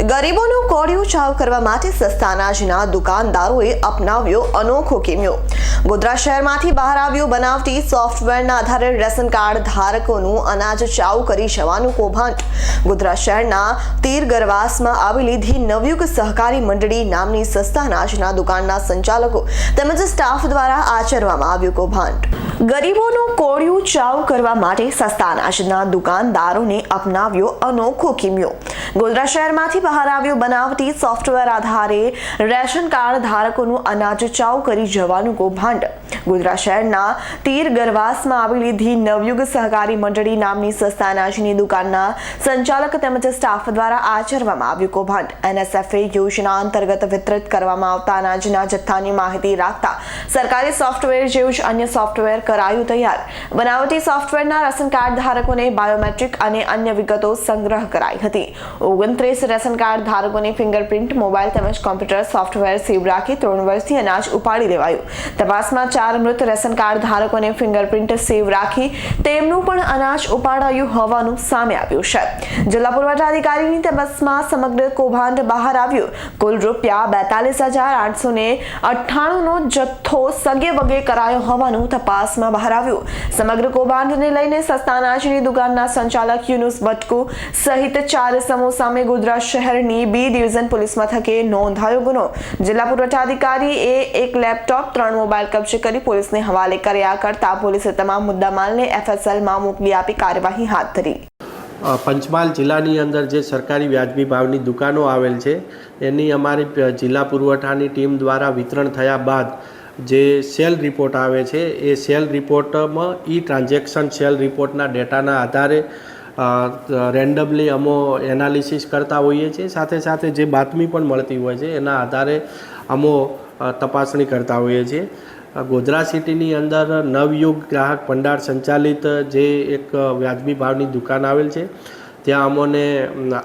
ગરીબોનો કોળિયું ચાવ કરવા માટે સસ્તા અનાજના દુકાનદારોએ અપનાવ્યો અનોખો કેમ્યો. ગોધરા શહેરમાંથી બહાર આવ્યું બનાવટી સોફ્ટવેરના આધારે રેશન કાર્ડ ધારકોનું અનાજ ચાવ કરી જવાનું કૌભાંડ. ગોધરા શહેરના તીર ગરવાસમાં આવેલી ધી નવયુગ સહકારી મંડળી નામની સસ્તા અનાજના દુકાનના સંચાલકો તેમજ સ્ટાફ દ્વારા આચરવામાં આવ્યું કૌભાંડ. ગરીબોનું કોળિયું ચાવ કરવા માટે સસ્તા અનાજના દુકાનદારોને અપનાવ્યો અનોખો કિમિયો. ગોધરા શહેરમાંથી બહાર આવ્યો બનાવટી સોફ્ટવેર આધારે રેશન કાર્ડ ધારકોનું અનાજ ચાવ કરી જવાનું કૌભાંડ. ગોધરા શહેરના તીર ગરવાસમાં આવેલી નવયુગ સહકારી મંડળી નામની સસ્તા અનાજની દુકાનના સંચાલક તેમજ સ્ટાફ દ્વારા આચરવામાં આવ્યું કૌભાંડ. એનએસએફએ યોજના અંતર્ગત વિતરિત કરવામાં આવતા અનાજના જથ્થાની માહિતી રાખતા સરકારી સોફ્ટવેર જેવું જ અન્ય સોફ્ટવેર કરાયું તૈયાર. બનાવટી સોફ્ટવેરના રેશન કાર્ડ ધારકોને બાયોમેટ્રિક અને અન્ય વિગતો સંગ્રહ કરાઈ હતી. ઓગણત્રીસ રેશન કાર્ડ ધારકોની ફિંગરપ્રિન્ટ, મોબાઈલ તેમજ કોમ્પ્યુટર સોફ્ટવેર સીવ રાખી ત્રણ વર્ષથી અનાજ ઉપાડી લેવાયું તપાસમાં ચાર મૃત રેશન કાર્ડ ધારકોને ફિંગરપ્રિન્ટ સીવ રાખી તેમનું પણ અનાજ ઉપાડાયું હોવાનું સામે આવ્યું છે. જિલ્લા પુરવઠા અધિકારીની તપાસમાં સમગ્ર કૌભાંડ બહાર આવ્યું. કુલ રૂપિયા બેતાલીસ હજાર આઠસો ને અઠ્ઠાણુંનો જથ્થો સગે વગે કરાયો હોવાનું તપાસમાં બહાર આવ્યું. સમગ્ર કૌભાંડને લઈને સસ્તા અનાજની દુકાનના સંચાલક યુનુસ બટકુ સહિત ચાર સમૂહ સામે ગોધરા શહેરની બી ડિવિઝન પોલીસ મથકે નોંધાયો ગુનો. જિલ્લા પુરવઠા એ એક લેપટોપ, ત્રણ મોબાઈલ કબજે કરી પોલીસને હવાલે કર્યા કરતા પોલીસે તમામ મુદ્દામાલને એફએસએલમાં મોકલી આપી કાર્યવાહી હાથ ધરી. પંચમહાલ જિલ્લાની અંદર જે સરકારી વ્યાજબી ભાવની દુકાનો આવેલ છે, એની અમારી જિલ્લા પુરવઠાની ટીમ દ્વારા વિતરણ થયા બાદ જે સેલ રિપોર્ટ આવે છે, એ સેલ રિપોર્ટમાં ઈ ટ્રાન્ઝેક્શન સેલ રિપોર્ટના ડેટાના આધારે રેન્ડમલી અમો એનાલિસિસ કરતા હોઈએ છીએ. સાથે સાથે જે બાતમી પણ મળતી હોય છે, એના આધારે અમો તપાસણી કરતા હોઈએ છીએ. ગોધરા સિટીની અંદર નવયુગ ગ્રાહક ભંડાર સંચાલિત જે એક વ્યાજબી ભાવની દુકાન આવેલ છે, ત્યાં અમોને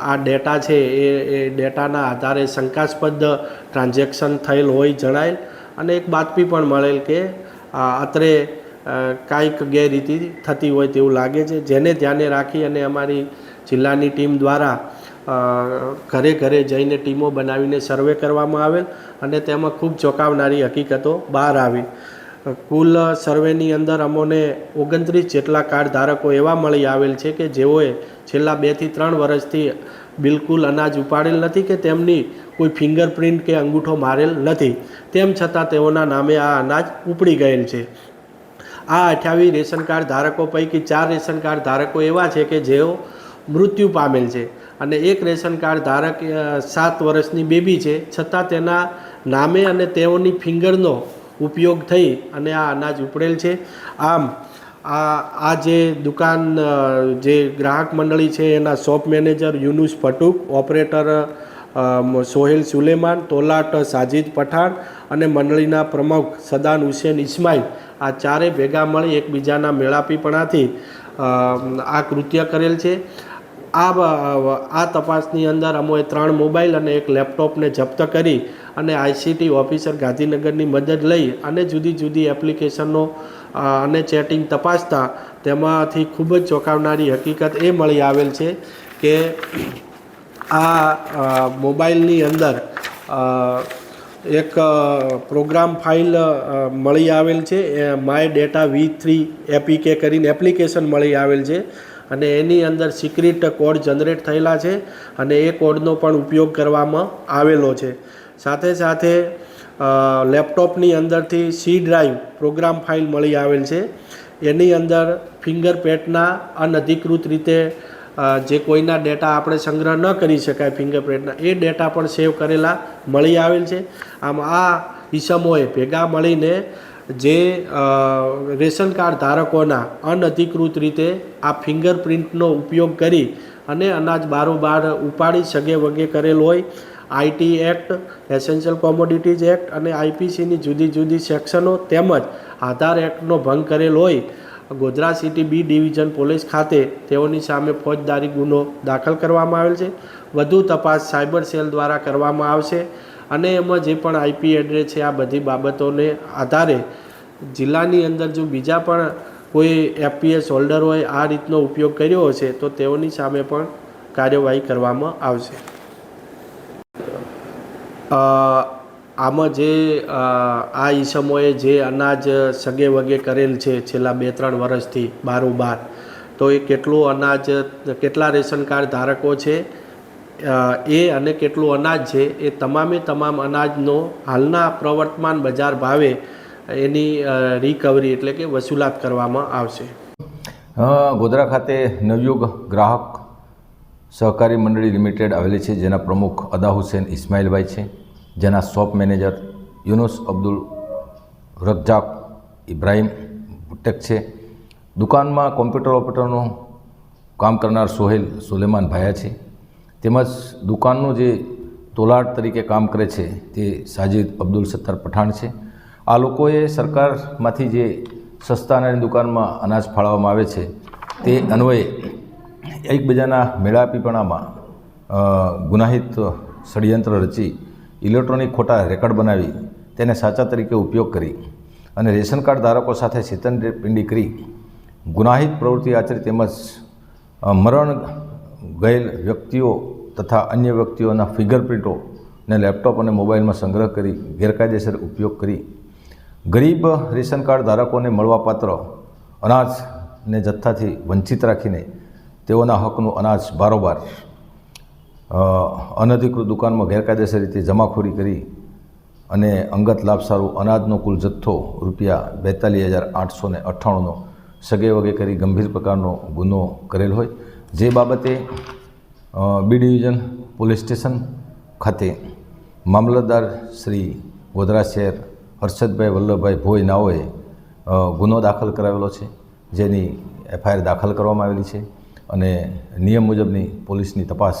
આ ડેટા છે એ એ ડેટાના આધારે શંકાસ્પદ ટ્રાન્ઝેક્શન થયેલ હોય જણાયેલ. અને એક બાતમી પણ મળેલ કે અત્રે કાંઈક ગેરરીતિ થતી હોય તેવું લાગે છે. જેને ધ્યાને રાખી અને અમારી જિલ્લાની ટીમ દ્વારા ઘરે ઘરે જઈને ટીમો બનાવીને સર્વે કરવામાં આવેલ અને તેમાં ખૂબ ચોંકાવનારી હકીકતો બહાર આવી. કુલ સર્વેની અંદર અમોને ઓગણત્રીસ જેટલા કાર્ડ ધારકો એવા મળી આવેલ છે કે જેઓએ છેલ્લા બેથી ત્રણ વર્ષથી બિલકુલ અનાજ ઉપાડેલ નથી કે તેમની કોઈ ફિંગરપ્રિન્ટ કે અંગૂઠો મારેલ નથી. તેમ છતાં તેઓના નામે આ અનાજ ઉપડી ગયેલ છે. આ અઠ્યાવીસ રેશન કાર્ડ ધારકો પૈકી ચાર રેશન કાર્ડ ધારકો એવા છે કે જેઓ મૃત્યુ પામેલ છે. અને એક રેશન કાર્ડ ધારક સાત વર્ષની બેબી છે. છતાં તેના નામે અને તેઓની ફિંગરનો ઉપયોગ થઈ અને આ અનાજ ઉપડેલ છે. આમ, આ આ જે દુકાન જે ગ્રાહક મંડળી છે એના shop manager Yunus Fatuk operator Sohel Suleman, તોલાટ Sajid Pathan અને મંડળીના પ્રમુખ સદાન હુસેન ઇસ્માઇલ આ ચારે ભેગા મળી એકબીજાના મેળાપીપણાથી આ કૃત્ય કરેલ છે. આ આ તપાસની અંદર અમોએ ત્રણ મોબાઈલ અને એક લેપટોપને જપ્ત કરી અને આઈસીટી ઓફિસર ગાંધીનગરની મદદ લઈ અને જુદી જુદી એપ્લિકેશનો અને ચેટિંગ તપાસતા તેમાંથી ખૂબ જ ચોંકાવનારી હકીકત એ મળી આવેલ છે કે આ મોબાઈલની અંદર એક પ્રોગ્રામ ફાઇલ મળી આવેલ છે. એ my data V three APK કરીને એપ્લિકેશન મળી આવેલ છે. અને એની અંદર સિક્રેટ કોડ જનરેટ થયેલા છે અને એ કોડનો પણ ઉપયોગ કરવામાં આવેલો છે. સાથે સાથે લેપટોપની અંદરથી સી ડ્રાઈવ પ્રોગ્રામ ફાઇલ મળી આવેલ છે. એની અંદર ફિંગરપ્રિન્ટના અનધિકૃત રીતે જે કોઈના ડેટા આપણે સંગ્રહ ન કરી શકાય ફિંગરપ્રિન્ટના, એ ડેટા પણ સેવ કરેલા મળી આવેલ છે. આમ આ ઈસમોએ ભેગા મળીને જે રેશન કાર્ડ ધારકોના અનધિકૃત રીતે આ ફિંગરપ્રિન્ટનો ઉપયોગ કરી અને અનાજ બારોબાર ઉપાડી સગે વગે કરેલ હોય IT act, essential commodities act અને આઈપીસીની જુદી જુદી સેક્શનો તેમજ આધાર એક્ટનો ભંગ કરેલ હોય Godhra city B division police ખાતે તેઓની સામે ફોજદારી ગુનો દાખલ કરવામાં આવેલ છે. વધુ તપાસ સાયબર સેલ દ્વારા કરવામાં આવશે અને એમાં જે પણ આઈપી એડ્રેસ છે, આ બધી બાબતોને આધારે જિલ્લાની અંદર જો બીજા પણ કોઈ એફપીએસ હોલ્ડર હોય, આ રીતનો ઉપયોગ કર્યો હશે, તો તેઓની સામે પણ કાર્યવાહી કરવામાં આવશે. આમાં જે આ ઈસમોએ જે અનાજ સગે વગે કરેલ છે છેલ્લા બે ત્રણ વર્ષથી બારોબાર, તો એ કેટલું અનાજ, કેટલા રેશન કાર્ડ ધારકો છે એ અને કેટલું અનાજ છે, એ તમામે તમામ અનાજનો હાલના પ્રવર્તમાન બજાર ભાવે એની રિકવરી એટલે કે વસૂલાત કરવામાં આવશે. ગોધરા ખાતે નવયુગ ગ્રાહક સહકારી મંડળી લિમિટેડ આવેલી છે, જેના પ્રમુખ અદા હુસેન ઇસ્માઇલભાઈ છે. જેના શોપ મેનેજર યુનુસ અબ્દુલ રজ্જાક ઇબ્રાહિમ ભુટ્ટેક છે. દુકાનમાં કોમ્પ્યુટર ઓપરેટરનું કામ કરનાર સોહેલ સુલેમાન ભાયા છે. તેમજ દુકાનનું જે તોલાટ તરીકે કામ કરે છે તે સાજિદ અબ્દુલ સત્તાર પઠાણ છે. આ લોકોએ સરકારમાંથી જે સસ્તા અનાજની દુકાનમાં અનાજ ફાળવવામાં આવે છે તે અન્વયે એકબીજાના મેળાપીપણામાં ગુનાહિત ષડયંત્ર રચી ઇલેક્ટ્રોનિક ખોટા રેકર્ડ બનાવી તેને સાચા તરીકે ઉપયોગ કરી અને રેશન કાર્ડ ધારકો સાથે છેતરપિંડી કરી ગુનાહિત પ્રવૃત્તિ આચરી તેમજ મરણ ગયેલ વ્યક્તિઓ તથા અન્ય વ્યક્તિઓના ફિંગરપ્રિન્ટો ને લેપટોપ અને મોબાઈલમાં સંગ્રહ કરી ગેરકાયદેસર ઉપયોગ કરી. ગરીબ રેશન કાર્ડ ધારકોને મળવાપાત્ર અનાજને જથ્થાથી વંચિત રાખીને તેઓના હકનું અનાજ બારોબાર અનધિકૃત દુકાનમાં ગેરકાયદેસર રીતે જમાખોરી કરી અને અંગત લાભ સારું અનાજનો કુલ જથ્થો રૂપિયા બેતાલીસ હજાર આઠસો ને અઠ્ઠાણુંનો સગે વગે કરી ગંભીર પ્રકારનો ગુનો કરેલ હોય. જે બાબતે બી ડિવિઝન પોલીસ સ્ટેશન ખાતે મામલતદાર શ્રી ગોધરા શહેર હર્ષદભાઈ વલ્લભભાઈ ભોઈ નાઓએ ગુનો દાખલ કરાવેલો છે, જેની એફઆઈઆર દાખલ કરવામાં આવેલી છે અને નિયમ મુજબની પોલીસની તપાસ